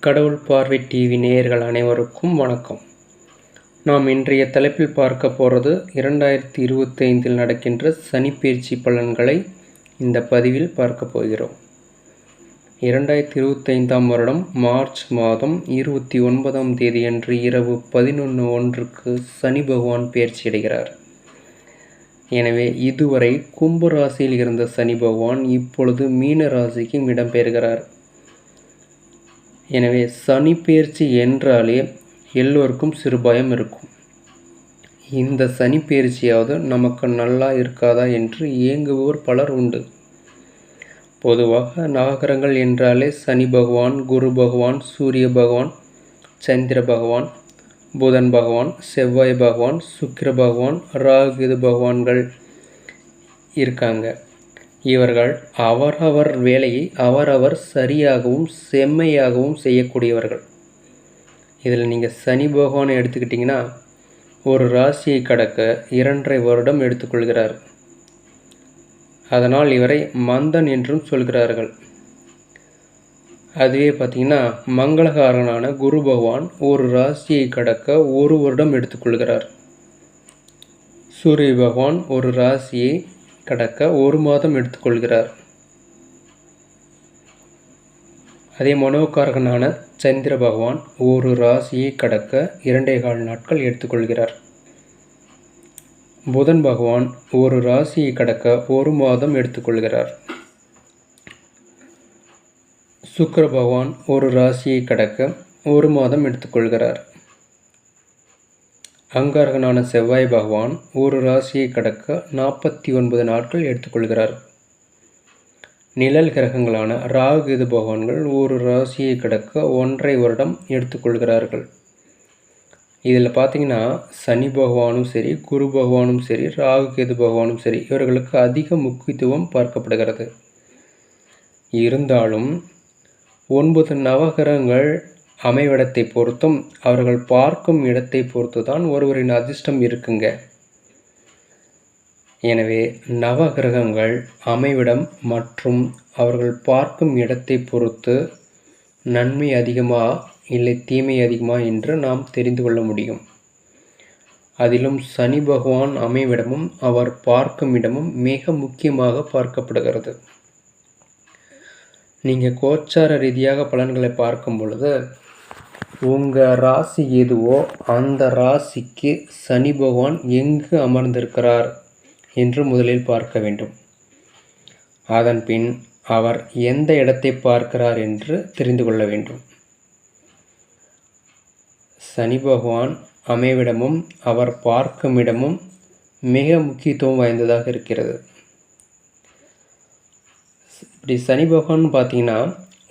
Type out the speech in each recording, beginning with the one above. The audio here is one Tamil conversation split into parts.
கடவுள் பார்வை டிவி நேயர்கள் அனைவருக்கும் வணக்கம். நாம் இன்றைய தலைப்பில் பார்க்க போகிறது இரண்டாயிரத்தி இருபத்தைந்தில் நடக்கின்ற சனிப்பயிற்சி பலன்களை இந்த பதிவில் பார்க்க போகிறோம். இரண்டாயிரத்தி இருபத்தைந்தாம் வருடம் மார்ச் மாதம் இருபத்தி ஒன்பதாம் தேதியன்று இரவு பதினொன்று ஒன்றுக்கு சனி பகவான் பயிற்சி அடைகிறார். எனவே இதுவரை கும்ப ராசியில் இருந்த சனி பகவான் இப்பொழுது மீன ராசிக்கு இடம்பெயர்கிறார். எனவே சனி பயிற்சி என்றாலே எல்லோருக்கும் சிறுபாயம் இருக்கும். இந்த சனி பயிற்சியாவது நமக்கு நல்லா இருக்காதா என்று இயங்குவோர் பலர் உண்டு. பொதுவாக நவகிரகங்கள் என்றாலே சனி பகவான் குரு பகவான் சூரிய பகவான் சந்திர பகவான் புதன் பகவான் செவ்வாய் பகவான் சுக்கிர பகவான் ராகுது பகவான்கள் இருக்காங்க. இவர்கள் அவரவர் வேலையை அவரவர் சரியாகவும் செம்மையாகவும் செய்யக்கூடியவர்கள். இதில் நீங்கள் சனி பகவானை எடுத்துக்கிட்டிங்கன்னா ஒரு ராசியை கடக்க இரண்டரை வருடம் எடுத்துக்கொள்கிறார். அதனால் இவரை மந்தன் என்றும் சொல்கிறார்கள். அதுவே பார்த்திங்கன்னா மங்களகாரனான குரு பகவான் ஒரு ராசியை கடக்க ஒரு வருடம் எடுத்துக்கொள்கிறார் சூரிய பகவான் ஒரு ராசியை கடக்க ஒரு மாதம் எடுத்துக்கொள்கிறார் அதே மனோகாரகனான சந்திர பகவான் ஒரு ராசியை கடக்க இரண்டே கால் நாட்கள் எடுத்துக்கொள்கிறார் புதன் பகவான் ஒரு ராசியை கடக்க ஒரு மாதம் எடுத்துக்கொள்கிறார் சுக்கர பகவான் ஒரு ராசியை கடக்க ஒரு மாதம் எடுத்துக்கொள்கிறார். அங்காரகனான செவ்வாய் பகவான் ஒரு ராசியை கடக்க நாற்பத்தி ஒன்பது நாட்கள் எடுத்துக்கொள்கிறார். நிழல் கிரகங்களான ராகு இது பகவான்கள் ஒரு ராசியை கடக்க ஒன்றை வருடம் எடுத்துக்கொள்கிறார்கள். இதில் பார்த்தீங்கன்னா சனி பகவானும் சரி குரு பகவானும் சரி ராகு கேது பகவானும் சரி இவர்களுக்கு அதிக முக்கியத்துவம் பார்க்கப்படுகிறது. இருந்தாலும் ஒன்பது நவகிரகங்கள் அமைவிடத்தை பொறுத்தும் அவர்கள் பார்க்கும் இடத்தை பொறுத்து தான் ஒருவரின் அதிர்ஷ்டம் இருக்குங்க. எனவே நவகிரகங்கள் அமைவிடம் மற்றும் அவர்கள் பார்க்கும் இடத்தை பொறுத்து நன்மை அதிகமா இல்லை தீமை அதிகமா என்று நாம் தெரிந்து கொள்ள முடியும். அதிலும் சனி பகவான் அமைவிடமும் அவர் பார்க்கும் இடமும் மிக முக்கியமாக பார்க்கப்படுகிறது. நீங்கள் கோச்சார ரீதியாக பலன்களை பார்க்கும் பொழுது உங்கள் ராசி எதுவோ அந்த ராசிக்கு சனி பகவான் எங்கு அமர்ந்திருக்கிறார் என்று முதலில் பார்க்க வேண்டும். அதன் பின் அவர் எந்த இடத்தை பார்க்கிறார் என்று தெரிந்து கொள்ள வேண்டும். சனி பகவான் அமைவிடமும் அவர் பார்க்கும் இடமும் மிக முக்கியத்துவம் வாய்ந்ததாக இருக்கிறது. இப்படி சனி பகவான் பார்த்தீங்கன்னா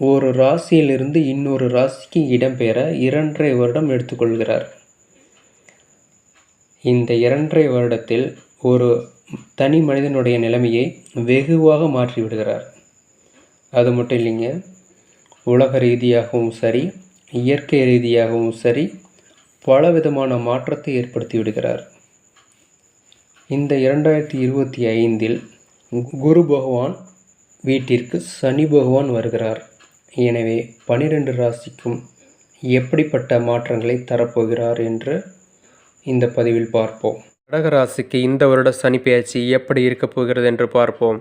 ஒரு ராசியிலிருந்து இன்னொரு ராசிக்கு இடம்பெயர இரண்டரை வருடம் எடுத்துக்கொள்கிறார். இந்த இரண்டரை வருடத்தில் ஒரு தனி மனிதனுடைய நிலைமையை வெகுவாக மாற்றிவிடுகிறார் அது மட்டும் இல்லைங்க உலக ரீதியாகவும் சரி இயற்கை ரீதியாகவும் சரி பல விதமான மாற்றத்தை ஏற்படுத்தி விடுகிறார். இந்த இரண்டாயிரத்தி இருபத்தி ஐந்தில் குரு பகவான் வீட்டிற்கு சனி பகவான் வருகிறார். எனவே பனிரெண்டு ராசிக்கும் எப்படிப்பட்ட மாற்றங்களை தரப்போகிறார் என்று இந்த பதிவில் பார்ப்போம். கடகராசிக்கு இந்த வருட சனி பயிற்சி எப்படி இருக்கப் போகிறது என்று பார்ப்போம்.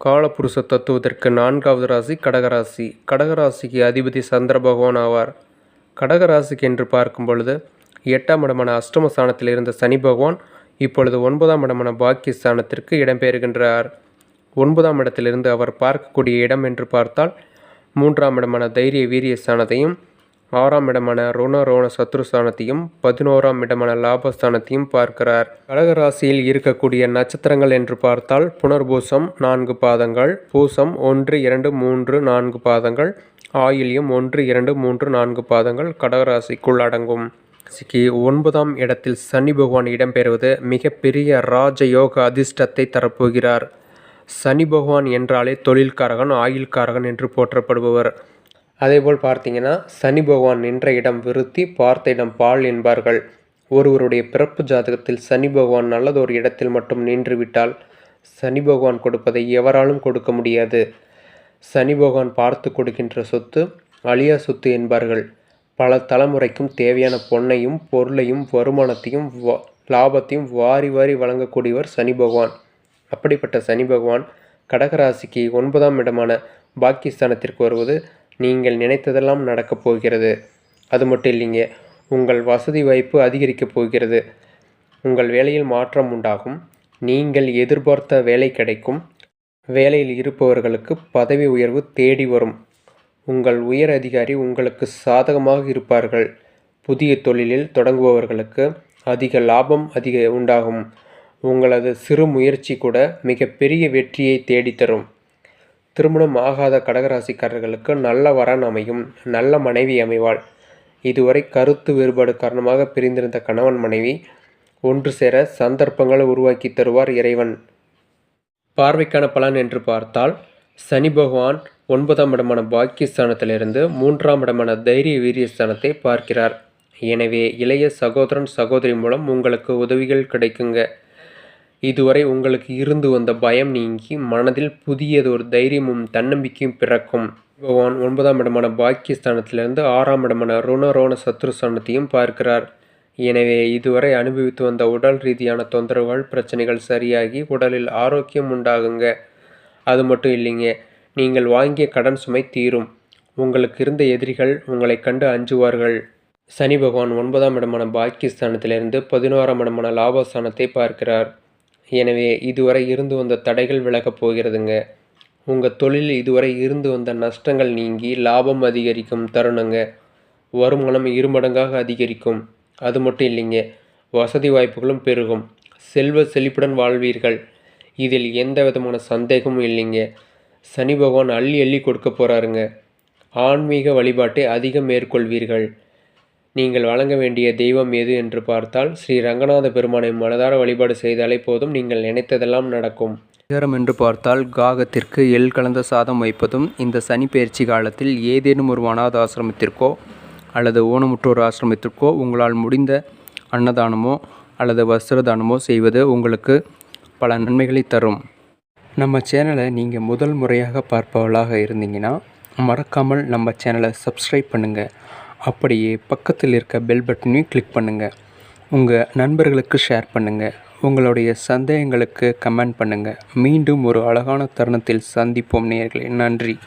காலப்புருஷ தத்துவத்திற்கு நான்காவது ராசி கடகராசி கடகராசிக்கு அதிபதி சந்திர பகவான் ஆவார். கடகராசிக்கு என்று பார்க்கும் பொழுது எட்டாம் இடமான அஷ்டம ஸ்தானத்தில் இருந்த சனி பகவான் இப்பொழுது ஒன்பதாம் இடமான பாக்கிய ஸ்தானத்திற்கு இடம்பெறுகின்றார் ஒன்பதாம் இடத்திலிருந்து அவர் பார்க்கக்கூடிய இடம் என்று பார்த்தால் மூன்றாம் இடமான தைரிய வீரிய ஸ்தானத்தையும் ஆறாம் இடமான ரோண ரோண சத்ருஸ்தானத்தையும் பதினோராம் இடமான லாபஸ்தானத்தையும் பார்க்கிறார். கடகராசியில் இருக்கக்கூடிய நட்சத்திரங்கள் என்று பார்த்தால் புனர்பூசம் நான்கு பாதங்கள் பூசம் ஒன்று இரண்டு மூன்று நான்கு பாதங்கள் ஆயில்யம் ஒன்று இரண்டு மூன்று நான்கு பாதங்கள் கடகராசிக்குள் அடங்கும். ராசிக்கு ஒன்பதாம் இடத்தில் சனி பகவான் இடம்பெறுவது மிகப்பெரிய ராஜயோக அதிர்ஷ்டத்தை தரப்போகிறார். சனி பகவான் என்றாலே தொழில்காரகன் ஆயுள்காரகன் என்று போற்றப்படுபவர். அதேபோல் பார்த்தீங்கன்னா சனி பகவான் நின்ற இடம் விருத்தி பார்த்த இடம் பால் என்பார்கள். ஒருவருடைய பிறப்பு ஜாதகத்தில் சனி பகவான் நல்லதொரு இடத்தில் மட்டும் நின்றுவிட்டால் சனி பகவான் கொடுப்பதை எவராலும் கொடுக்க முடியாது. சனி பகவான் பார்த்து கொடுக்கின்ற சொத்து அழியா சொத்து என்பார்கள். பல தலைமுறைக்கும் தேவையான பொன்னையும் பொருளையும் வருமானத்தையும் லாபத்தையும் வாரி வாரி வழங்கக்கூடியவர் சனி பகவான். அப்படிப்பட்ட சனி பகவான் கடகராசிக்கு ஒன்பதாம் இடமான பாக்கியஸ்தானத்திற்கு வருவது நீங்கள் நினைத்ததெல்லாம் நடக்கப் போகிறது. அது மட்டும் இல்லைங்க உங்கள் வசதி வாய்ப்பு அதிகரிக்கப் போகிறது. உங்கள் வேலையில் மாற்றம் உண்டாகும். நீங்கள் எதிர்பார்த்த வேலை கிடைக்கும். வேலையில் இருப்பவர்களுக்கு பதவி உயர்வு தேடி வரும். உங்கள் உயர் அதிகாரி உங்களுக்கு சாதகமாக இருப்பார்கள். புதிய தொழிலில் தொடங்குபவர்களுக்கு அதிக லாபம் அதிக உண்டாகும். உங்களது சிறு முயற்சி கூட மிகப்பெரிய வெற்றியை தேடித்தரும் திருமணம் ஆகாத கடகராசிக்காரர்களுக்கு நல்ல வரன் அமையும் நல்ல மனைவி அமைவாள். இதுவரை கருத்து வேறுபாடு காரணமாக பிரிந்திருந்த கணவன் மனைவி ஒன்று சேர சந்தர்ப்பங்களை உருவாக்கி தருவார் இறைவன். பார்வைக்கான பலன் என்று பார்த்தால் சனி பகவான் ஒன்பதாம் இடமான பாக்கியஸ்தானத்திலிருந்து மூன்றாம் இடமான தைரிய வீரியஸ்தானத்தை பார்க்கிறார். எனவே இளைய சகோதரன் சகோதரி மூலம் உங்களுக்கு உதவிகள் கிடைக்குங்க. இதுவரை உங்களுக்கு இருந்து வந்த பயம் நீங்கி மனதில் புதியதொரு தைரியமும் தன்னம்பிக்கையும் பிறக்கும். பகவான் ஒன்பதாம் இடமான பாக்கியஸ்தானத்திலிருந்து ஆறாம் இடமான ருணரோண சத்ருஸ்தானத்தையும் பார்க்கிறார். எனவே இதுவரை அனுபவித்து வந்த உடல் ரீதியான தொந்தரவுகள் பிரச்சனைகள் சரியாகி உடலில் ஆரோக்கியம் உண்டாகுங்க. அது மட்டும் இல்லைங்க நீங்கள் வாங்கிய கடன் சுமை தீரும். உங்களுக்கு இருந்த எதிரிகள் உங்களை கண்டு அஞ்சுவார்கள். சனி பகவான் ஒன்பதாம் இடமான பாக்கியஸ்தானத்திலிருந்து பதினோராம் இடமான லாபஸ்தானத்தை பார்க்கிறார். எனவே இதுவரை இருந்து வந்த தடைகள் விலகப் போகிறதுங்க. உங்கள் தொழிலில் இதுவரை இருந்து வந்த நஷ்டங்கள் நீங்கி லாபம் அதிகரிக்கும் தருணங்க. வருமானம் இருமடங்காக அதிகரிக்கும். அது மட்டும் இல்லைங்க வசதி வாய்ப்புகளும் பெருகும். செல்வ செழிப்புடன் வாழ்வீர்கள். இதில் எந்த விதமான சந்தேகமும் இல்லைங்க. சனி பகவான் அள்ளி அள்ளி கொடுக்க போகிறாருங்க ஆன்மீக வழிபாட்டை அதிகம் மேற்கொள்வீர்கள். நீங்கள் வழங்க வேண்டிய தெய்வம் எது என்று பார்த்தால் ஸ்ரீ ரங்கநாத பெருமானை மனதார வழிபாடு செய்தாலே போதும் நீங்கள் நினைத்ததெல்லாம் நடக்கும். பரிகாரம் என்று பார்த்தால் காகத்திற்கு எள் கலந்த சாதம் வைப்பதும் இந்த சனி பயிற்சி காலத்தில் ஏதேனும் ஒரு அனாத ஆசிரமத்திற்கோ அல்லது ஊனமுற்றோர் ஆசிரமத்திற்கோ உங்களால் முடிந்த அன்னதானமோ அல்லது வஸ்திர தானமோ செய்வது உங்களுக்கு பல நன்மைகளை தரும். நம்ம சேனலை நீங்கள் முதல் முறையாக பார்ப்பவளாக இருந்தீங்கன்னா மறக்காமல் நம்ம சேனலை சப்ஸ்கிரைப் பண்ணுங்கள் அப்படியே பக்கத்தில் இருக்க பெல் பட்டனையும் கிளிக் பண்ணுங்கள் உங்கள் நண்பர்களுக்கு ஷேர் பண்ணுங்கள் உங்களுடைய சந்தேகங்களுக்கு கமெண்ட் பண்ணுங்கள் மீண்டும் ஒரு அழகான தருணத்தில் சந்திப்போம் நேயர்களே. நன்றி.